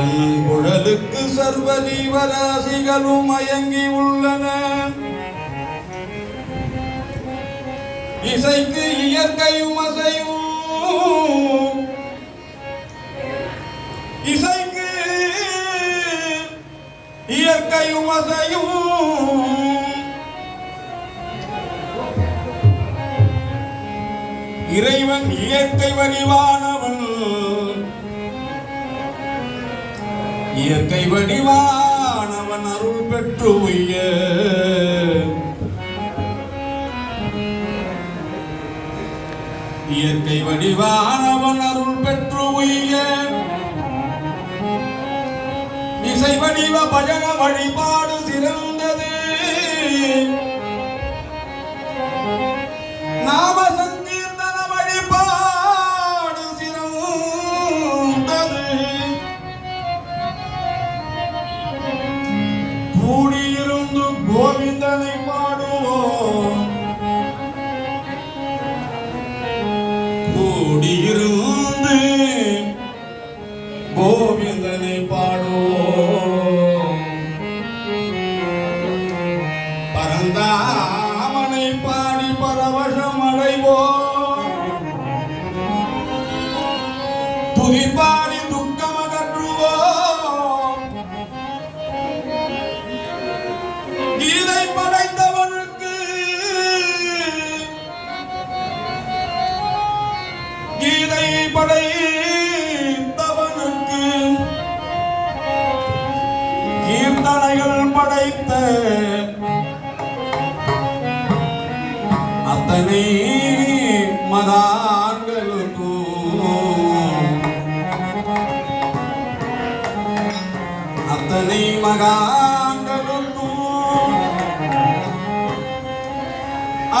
கண்ணன் குழலுக்கு சர்வ ஜீவராசிகளும் மயங்கி உள்ளன. இசைக்கு இயற்கையும் அசையும். இசைக்கு இயற்கையும் அசையும். இறைவன் இயற்கை வடிவான இயற்கை வடிவானவன் அருள் பெற்று உய்ய. இயற்கை வடிவானவன் அருள் பெற்று உய்ய. இசை வடிவ பஜன வழிபாடு சிறந்தது கூடியிருந்து கோவிந்தனை பாடுவோம். கூடியிருந்து கோவிந்தனை பாடுவோம். பரந்தாமனை பாடி பரவசம் அடைவோம். புதிப்பாடி படைத்தவனுக்கு கீர்த்தனைகள் படைத்த அத்தனை மகான்களுக்கும் அத்தனை மகான்களுக்கும்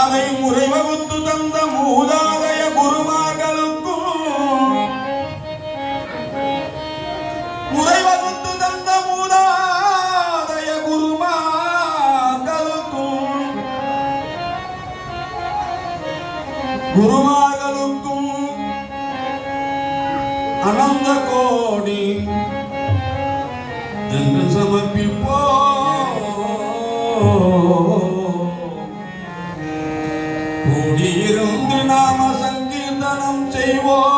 அதை முறைவகுத்து தந்த மூதாதய குருமார்களுக்கும் குருமார்களுக்கும் அனந்த கோடி என்று சமர்ப்பிப்போ கூடியிருந்து நாம சங்கீர்த்தனம் செய்வோம்.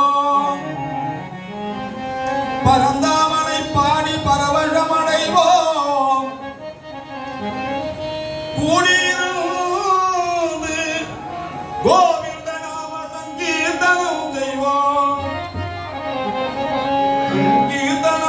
சங்கீர்த்தனம்